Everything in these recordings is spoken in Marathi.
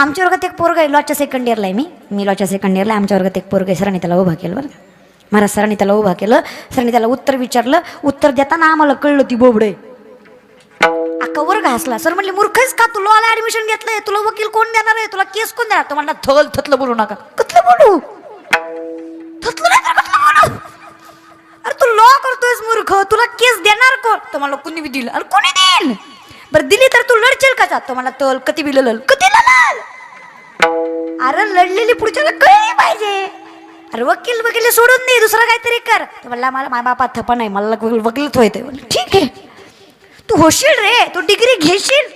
आमच्या वर्गात एक पोरग आहे लॉच्या सेकंड इयरला आहे मी. मी लॉच्या सेकंड इयरला आमच्या वर्गात एक पोरग आहे सरांनी त्याला उभा केलं बरं का. महाराज सरांनी त्याला उभा केलं. सरांनी त्याला उत्तर विचारलं. उत्तर देताना आम्हाला कळलं ती बोबडे. अक्का वर्ग हसला. सर म्हणले मूर्खच का? तू लॉला ऍडमिशन घेतलंय. तुला वकील कोण देणार आहे? तुला केस कोण देणार? तो म्हणला थल थतलं बोलू नका. कतलं बोलू? थतलं नाही तर बोलू? अरे तू लॉ करतोयस मूर्ख. तुला केस देणार कोण? तो कुणी बी दिलं. अरे कोणी देईल? बरं दिली तर तू लढचेल का जातो? मला तल कधी बी लल कधी अरे लढलेली पुढच्याला कळली पाहिजे. अरे वकील वकील सोडून दे दुसरं काहीतरी कर. म्हणला मला माय बापा थपा नाही मला वकील- वकीलच व्हायचं ठीक आहे. तू होशील रे तू डिग्री घेशील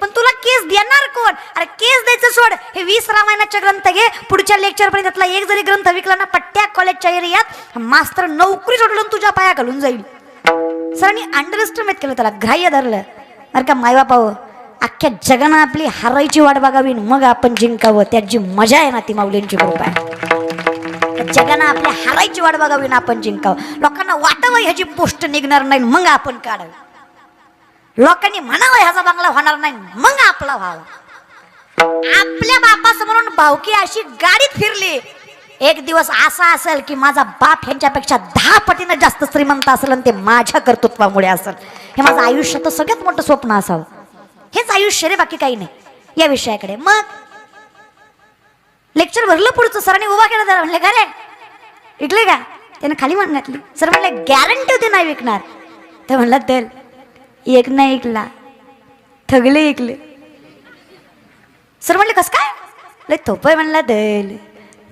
पण तुला केस देणार कोण? अरे केस द्यायचं सोड. हे वीस रामायणाचे ग्रंथ घे. पुढच्या लेक्चर पर्यंत त्यातला एक जरी ग्रंथ विकला ना पट्ट्या कॉलेजच्या एरियात मास्तर नोकरी सोडून तुझ्या पाया घालून जाईल. सरांनी अंडरएस्टिमेट केलं त्याला ग्राह्य धरलं. अरे का मायबापाव अख्ख्या जगानं आपली हारायची वाट बघावी मग आपण जिंकावं. त्यात जी मजा आहे ना ती माऊलींची कृपा आहे जगानं आपल्या हारायची वाट बघावी ना आपण जिंकावं. लोकांना वाटावं ह्याची पोस्ट निघणार नाही मग आपण काढावी. लोकांनी म्हणावं ह्याचा बांगला होणार नाही मग आपला व्हावा. आपल्या बापासमोरून भावकी अशी गाडीत फिरली. एक दिवस असा असेल की माझा बाप ह्यांच्यापेक्षा दहा पटीनं जास्त श्रीमंत असेल आणि ते माझ्या कर्तृत्वामुळे असेल. हे माझं आयुष्याचं सगळ्यात मोठं स्वप्न असावं. हेच आयुष्य रे बाकी काही नाही. या विषयाकडे. मग लेक्चर भरलं पुढचं. सरांनी उभा केला त्याला. म्हणले का रे विकले का? त्यानं खाली मान घातली. सर म्हणले गॅरंटी होती नाही विकणार. तर म्हणलं दल एक नाही ऐकला थगले ऐकले सर म्हणले कस काय? लय थोपय म्हणला दल.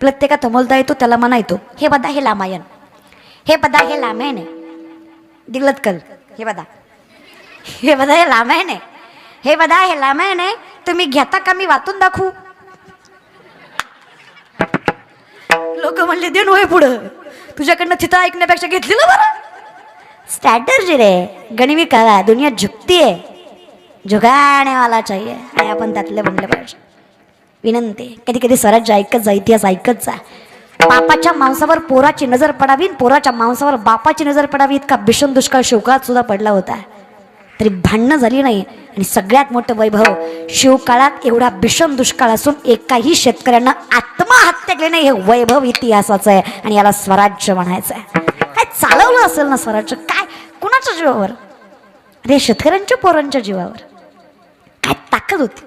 प्रत्येका थमोलता येतो त्याला म्हणा येतो. हे बदा हे लामायन हे बदा हे लामायन आहे. दिगलत कल. हे बदा हे बदा हे लामायन आहे. हे बदा हे लामायन आहे तुम्ही घेता का मी वाचून दाखवू? लोक म्हणले दे होय पुढं. तुझ्याकडनं तिथं ऐकण्यापेक्षा घेतलेलं बरं. स्ट्रॅटर्जी रे. गणिमी कला दुनिया झुकती आहे. झुकाने वाला चाहिए. आणि आपण त्यातले बनले पाहिजे. विनंती कधी कधी स्वराज्य ऐकत जा इतिहास ऐकत जा. बापाच्या मांसावर पोराची नजर पडावी पोराच्या मांसावर बापाची नजर पडावी इतका भीषण दुष्काळ शोकात सुद्धा पडला होता. तरी भांडणं झाली नाही आणि सगळ्यात मोठं वैभव शिवकाळात एवढा भीषण दुष्काळ असून एकाही शेतकऱ्यांना आत्महत्या केली नाही हे वैभव इतिहासाचं आहे आणि याला स्वराज्य म्हणायचं आहे काय चालवलं असेल ना स्वराज्य? काय? कुणाच्या जीवावर? अरे शेतकऱ्यांच्या पोरांच्या जीवावर. काय ताकद होती?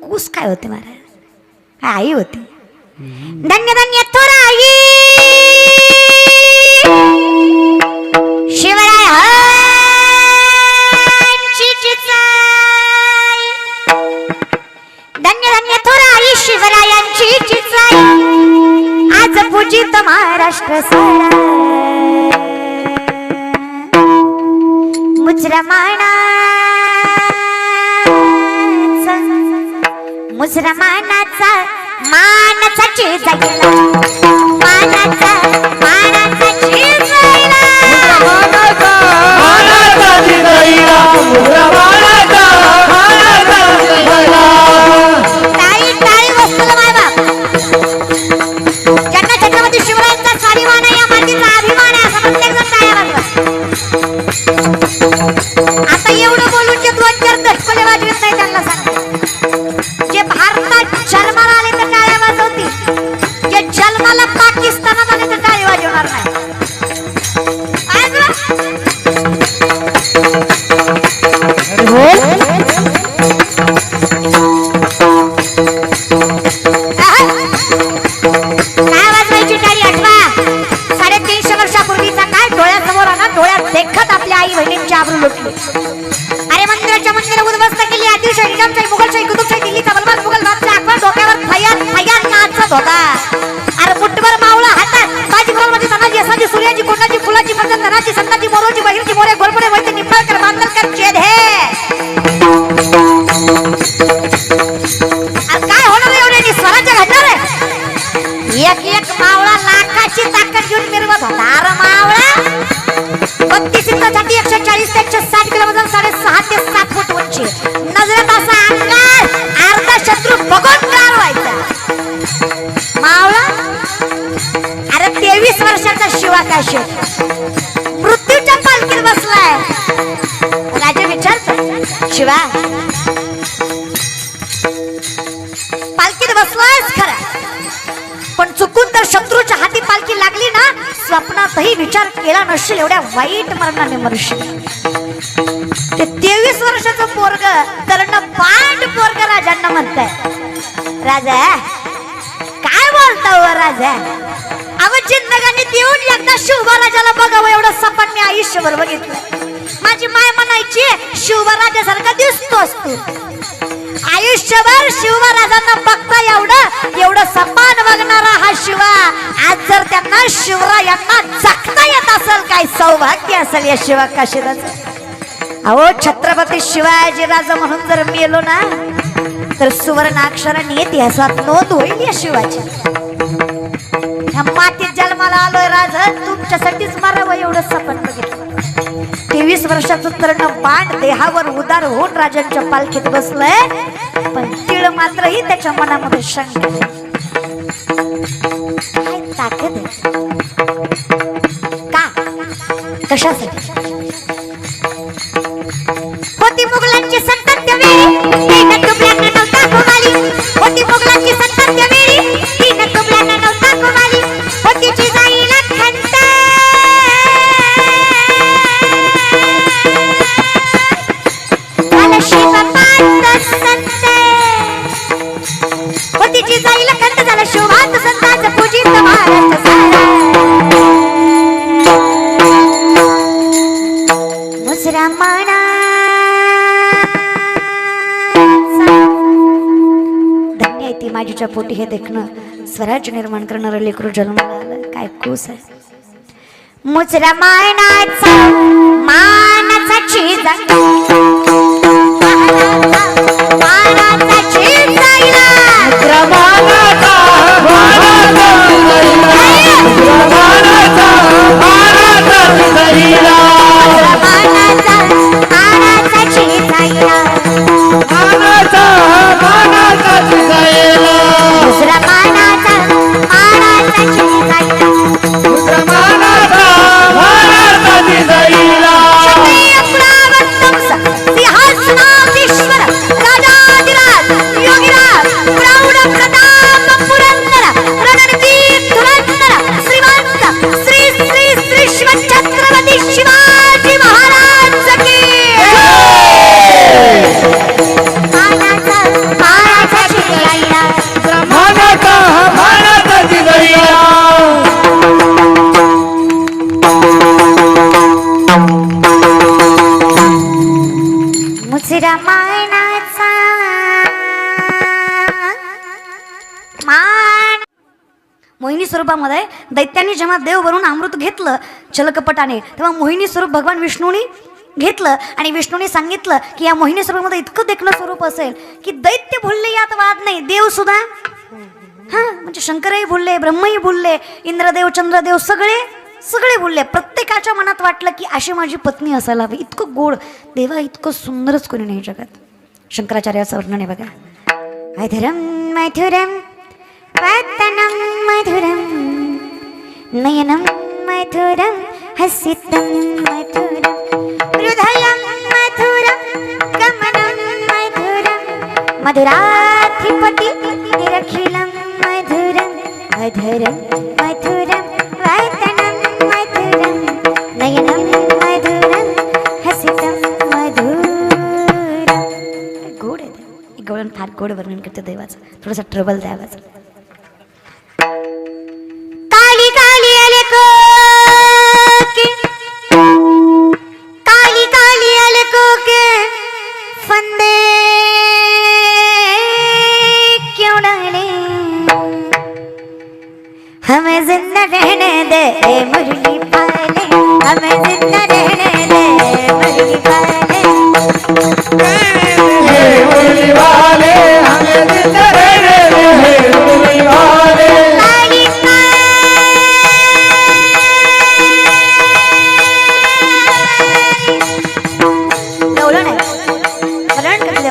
कूस काय होते महाराज काय आई होती? धन्य धन्य थोर आई मुजरमानाचा मानाचा मानाचा चिजायला मानाचा मानाचा फयात होता अरे मुठभर मावळा हातात. बाजी माझी तानाजी असाची सूर्याची कोणाची फुलाची पसंत धनाची संताची मोरोची बहिरची मोरे गोरपडे वैद्य निंबाळकर बांधलकर छेद हे. काय होणार आहे स्वराज्य घडणार एक एक मावळा लाखाची ताकद घेऊन मिरवत होता. अरे मावळा बत्तीस इंचासाठी एकशे चाळीस ते एकशे साठ किलो वजन साडेसहा ते सात फूट उंची. नजरेत तेवीस वर्षाचा शिवा मृत्यूच्या पालखीत बसलाय. राजा विचार. शिवा. बसलायस खरा. पण चुकून तर शत्रूच्या हाती पालखी लागली ना स्वप्नातही विचार केला नसेल एवढ्या वाईट मरणाने मनुष्य. ते तेवीस वर्षाचं पोरग करण पांड पोरग राजांना म्हणताय. राजा काय बोलता हो राजा? अव जिंदगाने देऊन एकदा शिवबा बघावं एवढं सपाट मी आयुष्यभर बघितलं माझी माय म्हणायची शिवराजासारखा दिसतो दिसतोस तू. आयुष्यभर शिवराजांना बघता एवढं एवढं सपान बघणारा हा शिवा आज जर त्यांना शिवरायांना जगता येत असेल काय सौभाग्य असेल या शिवा काशीदाचं अहो छत्रपती शिवाजी राजा म्हणून जर मेलो ना तर सुवर्ण अक्षराने इतिहासात नोंद होईल या शिवाची. मातीत आलोय राज तुमच्यासाठीच मारावं एवढं सपन बघितलं. तेवीस वर्षाचं तरण बाण देहावर उदार होऊन राजांच्या पालखीत बसलंय पण तिळ मात्रही त्याच्या मनामध्ये शंका ताकद का? कशासाठी? जिजाईला खंत संताच पूजित महाराष्ट्र सारा मुसरा माना धन्य ती माझीच्या पोटी हे देखणं. स्वराज्य निर्माण करणारं लेकरू जन्माला आलं. काय कोस आहे. मुजरा मानाचा मानाचा चीज मानाचा चीज मानाचा रामायणाचा मान. मोहिनी स्वरूपामध्ये दैत्यांनी जेव्हा देव वरून अमृत घेतलं चलकपटाने तेव्हा मोहिनी स्वरूप भगवान विष्णूनी घेतलं आणि विष्णूने सांगितलं की या मोहिनी स्वरूपामध्ये इतकं देखणं स्वरूप असेल की दैत्य भुलले यात वाद नाही देव सुद्धा. हा म्हणजे शंकरही भुलले ब्रह्मही भुलले इंद्रदेव चंद्रदेव सगळे सगळे बोलले. प्रत्येकाच्या मनात वाटलं की अशी माझी पत्नी असायला हवी. इतकं गोड देवा इतकं सुंदरच कोणी नाही जगात. शंकराचार्याचं वर्णन आहे बघा. मधुरम मधुरम पतनम मधुरम. नयनम मधुरम हसितम मधुरम. हृदयम मधुरम गमनं मधुरम. मधुराधिपति निरखिलम मधुरम. मधुरं मधुरम. गवळण फार गोड वर्णन करते देवाचं. थोडासा ट्रबल द्यावाचं काली काली आले कोके काली काली आले कोके फंदे. क्यों डाले? हमें जिंदा रहने दे मुर्गी पाले. हमें जिंदा रहने दे मुर्गी पाले.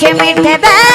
मीठे मीठे बैठ